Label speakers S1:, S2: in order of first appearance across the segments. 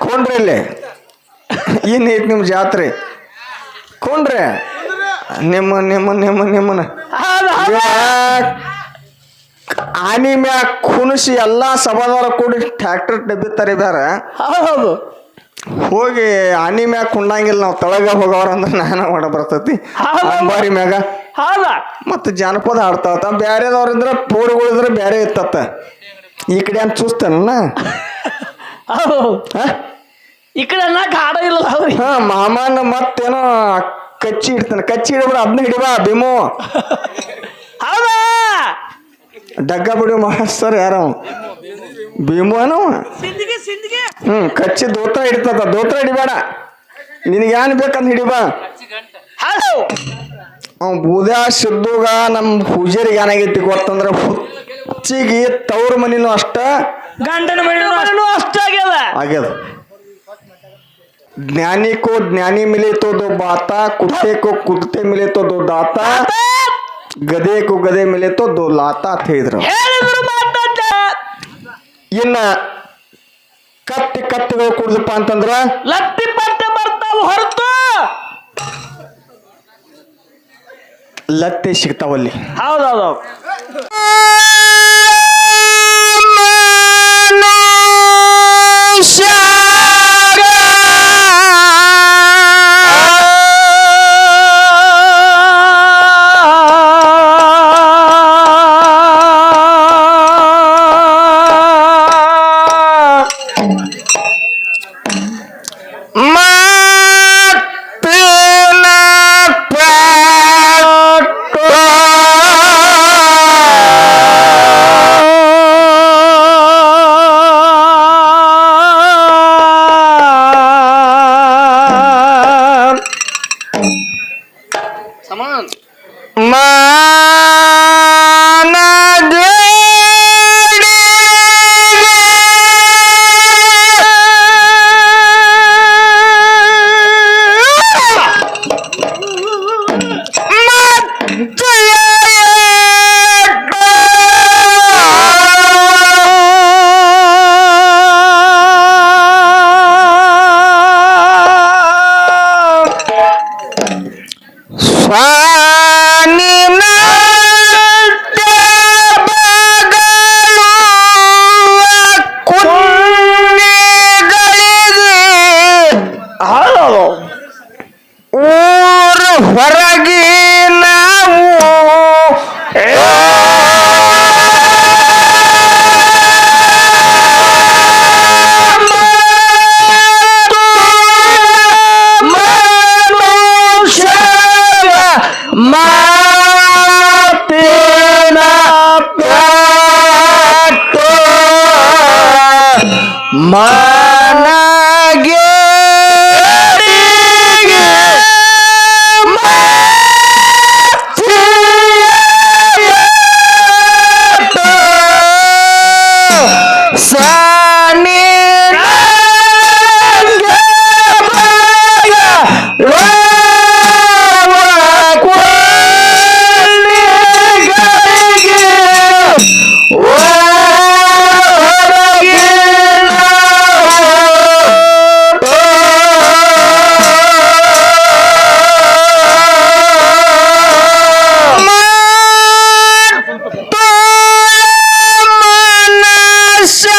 S1: ಕೊಂಡ್ರಿ ಇಲ್ಲಿ ಏನೈತಿ ನಿಮ್ಮ ಜಾತ್ರೆ. ಕೊಂಡ್ರೆ ನಿಮ್ಮ ನಿಮ್ಮ ನಿಮ್ಮ ನಿಮ್ಮನ
S2: ಆನೆ ಹೌದು.
S1: ಮ್ಯಾಗ ಕುಣಿಸಿ ಎಲ್ಲ ಸಭಾದವರ ಕೂಡಿ ಟ್ರ್ಯಾಕ್ಟರ್ ಡಬ್ಬಿ ತರಿದಾರ
S2: ಹೌದು.
S1: ಹೋಗಿ ಆನಿ ಮ್ಯಾಗ ಕುಂಡಂಗಿಲ್ಲ ನಾವು ತಳಗ ಹೋಗವ್ರ ಅಂದ್ರೆ ನಾನ ಮಾಡ ಬರ್ತತಿ.
S2: ಬಾರಿ
S1: ಅಂಬಾರಿ ಮ್ಯಾಗ.
S2: ಮತ್ತೆ
S1: ಮತ್ತು ಜಾನಪದ ಆಡ್ತಾವತ್ತ ಬ್ಯಾರೆದವ್ರಂದ್ರ ಪೋರಿಗಳಿದ್ರೆ ಬ್ಯಾರೆ ಇರ್ತತ್ತ ಈ ಕಡೆ ಅಂತ ಚೂಸ್ತೇನ
S2: ಹೌದು. ಈ ಕಡೆ ಅನ್ನಕ್ ಹಾಡ ಇಲ್ಲ ಅವ್ರಿ.
S1: ಹಾ ಮಾಮನ ಮತ್ತೇನೋ ಕಚ್ಚಿ ಇಡ್ತಾನೆ. ಕಚ್ಚಿ ಇಡಬಿಡ ಅದನ್ನ ಹಿಡಿಬಾ ಭೀಮು.
S2: ಹೌದಾ?
S1: ಡಗ್ಗ ಬಿಡು ಮಾಸ್ತರ್ ಯಾರ ಭೀಮು
S2: ಸಿಂದಿಗೆ ಸಿಂದಿಗೆ.
S1: ಹ್ಮ್ ಕಚ್ಚಿ ದೋತ್ರ ಹಿಡಿತದ. ದೋತ್ರ ಹಿಡಿಬೇಡ. ನಿನಗೆ ಏನ್ ಬೇಕಂತ ಹಿಡಿಬಾ.
S2: ಹಲೋ
S1: ಅವ್ ಬೂದ್ಯಾ ಸಿದ್ದುಗ ನಮ್ಮ ಪೂಜಾರಿಗೆ ಏನಾಗೈತಿ ಗೊತ್ತಂದ್ರ ಹುಚ್ಚಿಗೆ ತವ್ರ ಮನಿನೂ ಅಷ್ಟ
S2: ಗಂಡನ ಮನೆಯೂ ಅಷ್ಟಾಗ್ಯದ
S1: ಆಗ್ಯದ. ಜ್ಞಾನಿ ಕೋ ಜ್ಞಾನಿ ಮಿಲೆ ತೋ ದೋ ಬಾತ ಕುತ್ತೆ ಕೋ ಕುತ್ತೆ ಮಿಲೆ ತೋ ದೋ ದಾತ ಗದೆ ಕೋ ಗದೆ ಮಿಲೆ ತೋ ದೋ ಲಾತ ಅಂತ ಹೇಳಿದ್ರು.
S2: ಹೇಳಿದ್ರು
S1: ಇನ್ನ ಕತ್ತಿ ಕತ್ತಿಗಳು ಕುಡ್ದಪ್ಪ ಅಂತಂದ್ರ?
S2: ಲತ್ತಿ ಪಟ್ಟೆ ಬರ್ತಾವ ಹೊರತು.
S1: ಲತ್ತಿ ಸಿಗ್ತಾವಲ್ಲಿ.
S2: ಹೌದೌದು
S1: ಹೊರಗೆ so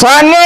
S1: Sani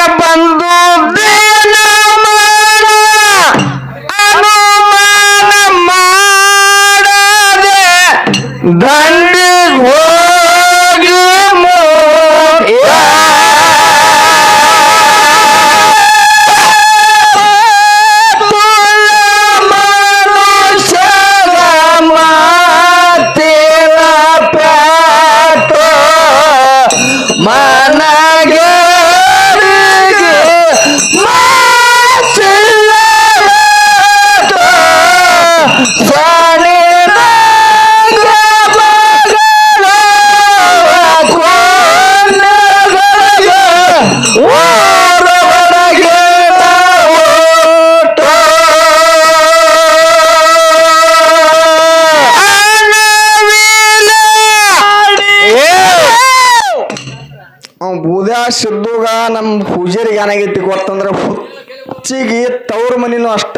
S1: ಸಿದ್ದುಗ ನಮ್ಮ ಪೂಜಾರಿಗೆ ಏನಾಗೈತಿ ಗೊತ್ತಂದ್ರ ಹುಚ್ಚಿಗೆ ತವ್ರ ಮನಿನೂ ಅಷ್ಟ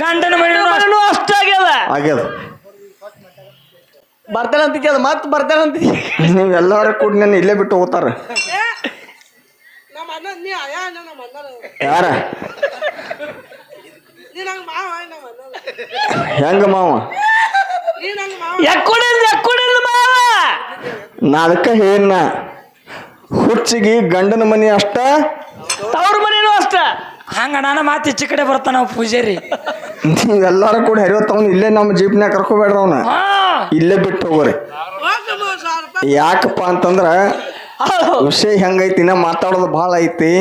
S3: ಗಂಡನ ಮನೆಯೂ ಅಷ್ಟ.
S1: ಆಗ್ಯದ.
S3: ಬರ್ತಾನೆ ಅದು? ಮತ್ತೆ ಬರ್ತಾನೆ ಅಂತಿದ್ದ
S1: ನೀವೆಲ್ಲರೂ ಕೂಡ ನನ್ನ ಇಲ್ಲೇ ಬಿಟ್ಟು ಹೋಗ್ತಾರ.
S4: ನಮ್ಮ ಅಣ್ಣ ನೀ ಅಯ್ಯ ಅಣ್ಣ ನಮ್ಮ ಅಣ್ಣ
S1: ಯಾರ? ಹೆಂಗ ಮಾವ?
S4: ನೀ
S1: ಅದಕ್ಕೆ ಹೇಳಿನ ಹುಚ್ಚಿಗಿ ಗಂಡನ ಮನೆ ಅಷ್ಟ?
S3: ತವ್ರ ಮನೇನು ಅಷ್ಟ.
S2: ಹಂಗ ನಾನು ಮಾತು ಈಚೆ ಕಡೆ ಬರ್ತಾನ ಪೂಜಾರಿ.
S1: ನೀವೆಲ್ಲಾರು ಕೂಡ ಹರಿಯೋತ್ತವನು ಇಲ್ಲೇ ನಮ್ಮ ಜೀಪ್ನ್ಯಾಗ ಕರ್ಕೋಬೇಡ್ರಿ ಅವನ? ಇಲ್ಲೇ ಬಿಟ್ಟು ಹೋಗ್ರಿ. ಯಾಕಪ್ಪ ಅಂತಂದ್ರ ವಿಷಯ ಹೆಂಗೈತಿ ನಾ ಮಾತಾಡೋದು ಬಹಳ ಐತಿ.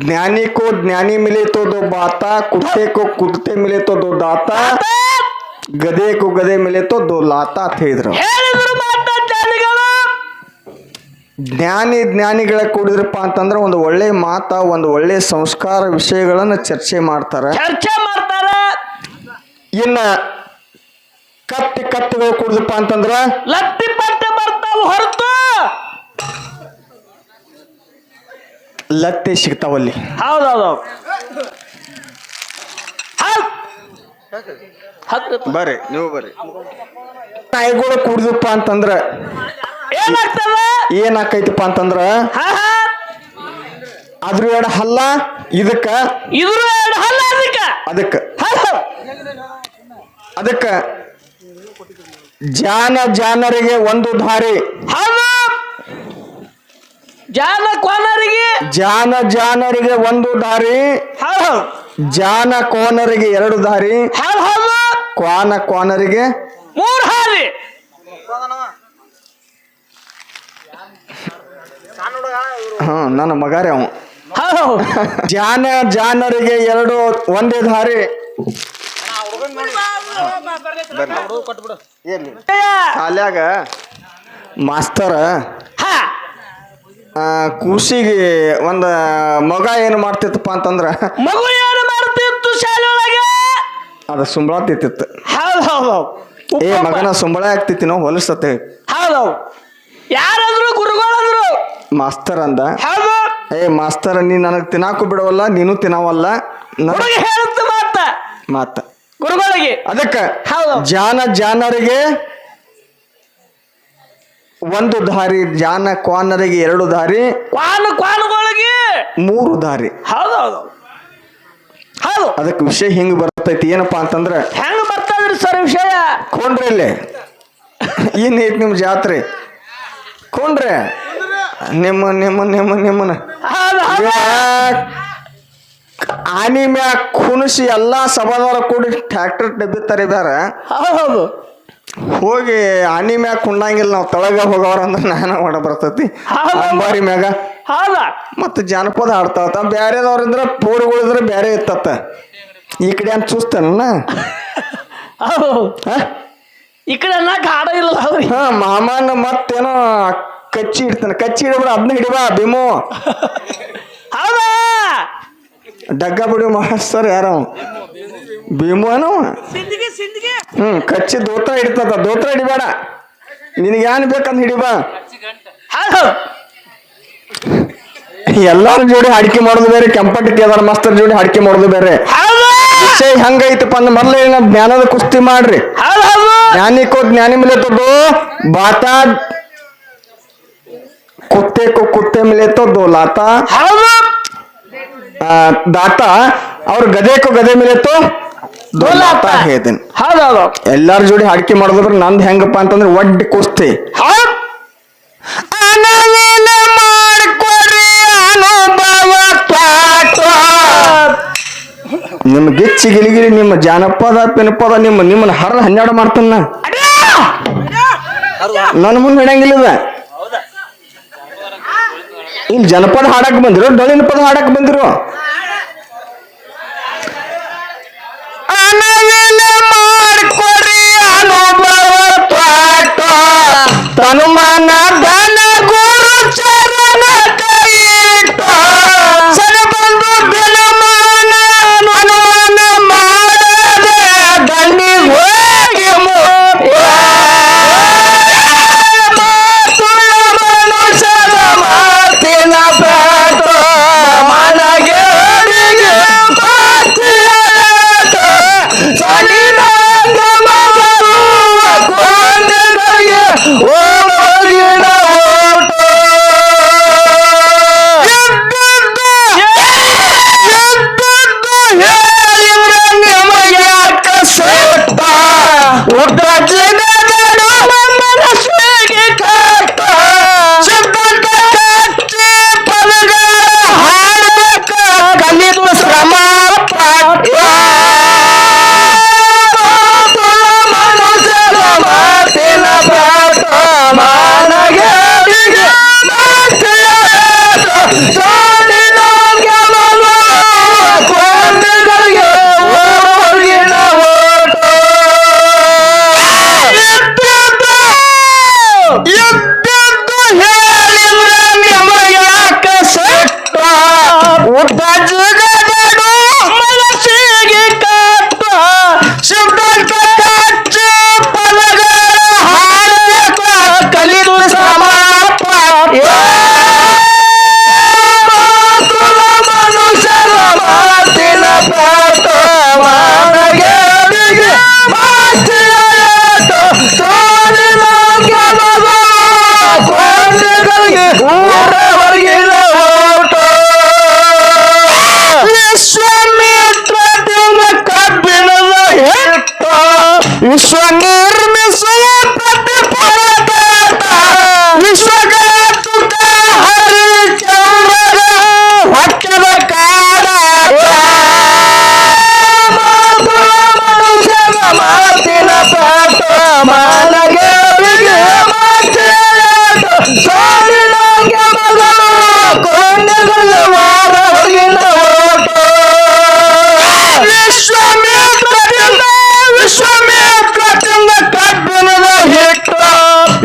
S1: ಜ್ಞಾನಿಕೋ ಜ್ಞಾನಿ ಮಿಲೇತೋ ದೋ ಬಾತ ಕುರ್ತೆಕೋ ಕುರ್ತೆ ಮಿಲೇತೋ ದೊಡ್ಡ ದಾತ ಗದೆಕೋ ಗದೆ ಮಿಲೇತೋ ದೋ ಲಾತ ಅಂತ
S3: ಹೇಳಿದ್ರು
S1: ಜ್ಞಾನಿ ಜ್ಞಾನಿಗಳ ಕೂಡಿದ್ರಪ್ಪ ಅಂತಂದ್ರೆ ಒಂದು ಒಳ್ಳೆ ಮಾತ ಒಂದು ಒಳ್ಳೆ ಸಂಸ್ಕಾರ ವಿಷಯಗಳನ್ನ ಚರ್ಚೆ ಮಾಡ್ತಾರೆ.
S3: ಚರ್ಚೆ ಮಾಡ್ತಾರ.
S1: ಇನ್ನ ಕತ್ತಿ ಕತ್ತಿಗಳು ಕೂಡಿದ್ರಪ್ಪ ಅಂತಂದ್ರ
S3: ಲತ್ತಿ ಪಟ್ಟೆ ಬರ್ತಾವ ಹೊರತು.
S1: ಲತ್ತೆ ಸಿಗ್ತಾವಲ್ಲಿ
S3: ಹೌದೌದು. ಹೌದು.
S1: ಬರ್ರಿ ನೀವು ಬರ್ರಿ. ನಾಯಿಗಳು ಕೂಡಿದಪ್ಪ ಅಂತಂದ್ರ
S3: ಏನಾಗ್ತದ?
S1: ಏನಾಕೈತಿಪ್ಪ ಅಂತಂದ್ರ ಅದ್ರ ಎರಡ ಹಲ್ಲ ಇದಕ್ಕ
S3: ಇದ್ರು ಎರಡ ಹಲ್ಲ ಅದಕ್ಕ.
S1: ಅದಕ್ಕ. ಅದಕ್ಕ ಜಾನ ಜಾನರಿಗೆ ಒಂದು ದಾರಿ
S3: ಜಾನ ಕೋನರಿಗೆ
S1: ಜಾನ ಜಾನರಿಗೆ ಒಂದು ದಾರಿ ಜಾನ ಕೋನರಿಗೆ ಎರಡು ದಾರಿ ಕ್ವಾನ ಕೋನರಿಗೆ
S3: ಮೂರು ಹಾದಿ.
S1: ಹಾ ನನ್ನ ಮಗಾರೆ ಅವ. ಜಾನ ಜಾನರಿಗೆ ಎರಡು ಒಂದೇ ದಾರಿ. ಶಾಲ್ಯಾಗ ಮಾಸ್ತರ.
S3: ಹಾ.
S1: ಆ, ಕೂಸಿಗೆ ಒಂದು ಮಗ ಏನು ಮಾಡ್ತಿತ್ತಪ್ಪ ಅಂತಂದ್ರ
S3: ಮಗು ಏನು ಮಾಡ್ತಿತ್ತು ಶಾಲೆಯೊಳಗೆ
S1: ಅದ ಸುಂಬಳ ತಿತ್ತಿತ್ತು.
S3: ಹೌದು ಹೌದು
S1: ಏ ಮಗನ ಸುಂಬಳ ಆಗ್ತಿತ್ತಿನೋ ಹೊಲಿಸತ್ತೆ.
S3: ಹೌದು. ಯಾರಂದ್ರು ಗುರುಗಳಂದ್ರು.
S1: ಮಾಸ್ತರ್ ಅಂದ
S3: ಹೌದು.
S1: ಏ ಮಾಸ್ತರ್ ನೀ ನನಗೆ ತಿನ್ನಾಕು ಬಿಡವಲ್ಲ ನೀನು ತಿನ್ನವಲ್ಲ.
S3: ಹುಡುಗಿ ಹೇಳುತ್ತ ಮಾತ.
S1: ಮಾತ.
S3: ಗುರುಗಳಿಗೆ.
S1: ಅದಕ್ಕ
S3: ಹೌದು.
S1: ಜಾನ ಜಾನರಿಗೆ ಒಂದು ದಾರಿ ಜಾನ ಕ್ವಾನರಿಗೆ ಎರಡು ದಾರಿ
S3: ಕ್ವಾನ್ ಕ್ವಾನ್ಗಳಿಗೆ.
S1: ಮೂರು ದಾರಿ.
S3: ಹೌದು ಹೌದು. ಹೌದು.
S1: ಅದಕ್ಕೆ ವಿಷಯ ಹಿಂಗ್ ಬರ್ತೈತಿ ಏನಪ್ಪಾ ಅಂತಂದ್ರ
S3: ಹೆಂಗ್ ಬರ್ತದ್ರಿ ಸರ್ ವಿಷಯ?
S1: ಕೊಂಡ್ರಿ ಇಲ್ಲೇ. ಏನೈತಿ ನಿಮ್ಮ ಜಾತ್ರೆ? ಕೊಂಡ್ರೆ. ನಿಮ್ಮ ನಿಮ್ಮ ನಿಮ್ಮ ನಿಮ್ಮನ ಆನಿ ಮ್ಯಾಗ ಕುಣಿಸಿ ಎಲ್ಲಾ ಸಭಾದವರ ಕೂಡಿ ಟ್ರ್ಯಾಕ್ಟರ್ ಡಬ್ಬಿ ತರಿದಾರೆ
S3: ಹೌದು
S1: ಹೋಗಿ ಆನಿ ಮ್ಯಾಗ ಕುಂಡಂಗಿಲ್ಲ ನಾವು ತಳಗ ಹೋಗವ್ರ ಅಂದ್ರೆ ನಾನು ಮಾಡ ಬರ್ತೈತಿ. ಅಂಬಾರಿ ಮ್ಯಾಗ. ಮತ್ತು ಜಾನಪದ ಹಾಡ್ತಾವತ್ತ ಬ್ಯಾರೆದವ್ರಂದ್ರ ಪೂರ್ಗಳಿದ್ರೆ ಬ್ಯಾರೆ ಇತ್ತತ್ತ. ಈ ಕಡೆ ಅಂತ ಚೂಸ್ತೇನ
S3: ಈ ಕಡೆ ಅನ್ನಕ್ ಹಾಡ ಇಲ್ಲ ಅವ್ರಿ
S1: ಹಾ ಮಾಮನ ಮತ್ತೇನೋ ಕಚ್ಚಿ ಇಡ್ತಾನೆ. ಕಚ್ಚಿ ಇಡಬಿಡ ಅದನ್ನ ಹಿಡಿಬಾ ಭೀಮು.
S3: ಹೌದಾ?
S1: ಡಗ್ಗ ಬಿಡಿ ಮಾಸ್ತರ್ ಯಾರ. ಭೀಮು ಏನು.
S4: ಸಿಂದಿಗೆ ಸಿಂದಿಗೆ.
S1: ಹ್ಮ್ ಕಚ್ಚಿ ದೋತ್ರ ಹಿಡಿತದ. ದೋತ್ರ ಹಿಡಿಬೇಡ. ನಿನಗೆ ಏನ್ ಬೇಕಂತ ಹಿಡಿಬಾ.
S3: ಹೌದು.
S1: ಎಲ್ಲಾರ ಜೋಡಿ ಅಡಿಕೆ ಮಾಡೋದು ಬೇರೆ ಕೆಂಪಟ್ಟಿ ಕೇದಾರ ಮಾಸ್ತರ್ ಜೋಡಿ ಅಡಿಕೆ ಮಾಡೋದು ಬೇರೆ. ವಿಷಯ ಹೆಂಗೈತಪ್ಪ ಅಂದ ಮೊದ್ಲ ಜ್ಞಾನದ ಕುಸ್ತಿ ಮಾಡ್ರಿ.
S3: ಜ್ಞಾನಿಕೋ
S1: ಜ್ಞಾನಿ ಮಿಲೇತದ್ದು ಬಾತಾ
S2: ಕುತ್ತೆ ಕೋ ಕುತ್ತೆ ಮಿಲೇತದ್ದು ಲಾತಾ ದಾತ ಅವ್ರ ಗದೆಕೋ ಗದೆ ಮಿಲೇತೋ
S3: ಹೌದೌದು
S2: ಎಲ್ಲಾರ ಜೋಡಿ ಹಾಡಿಕೆ ಮಾಡೋದ್ರ ನಂದ್ ಹೆಂಗಪ್ಪ ಅಂತಂದ್ರೆ ಒಡ್ಡಿ ಕುಸ್ತಿ.
S3: ಮಾಡ್ಕೊಡ್ರಿ
S2: ಅನುಭವ. ಗಿಚ್ಚಿ ಗಿಲಿಗಿಲಿ ನಿಮ್ಮ ಜಾನಪದ ಪಿನಪದ ನಿಮ್ಮ ನಿಮ್ಮನ್ನ ಹರ ಹನ್ನೆರಡು ಮಾಡ್ತಾನ ನನ್ನ ಮುಂದೆ ಹಿಡಂಗಿಲ್ಲ. ಇಲ್ಲಿ ಜನಪದ ಹಾಡಕ್ ಬಂದಿರೋ ಡೊಳಿನ ಪದ ಹಾಡಕ್ ಬಂದಿರೋ. ತನುಮಾನ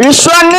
S3: ভীষণ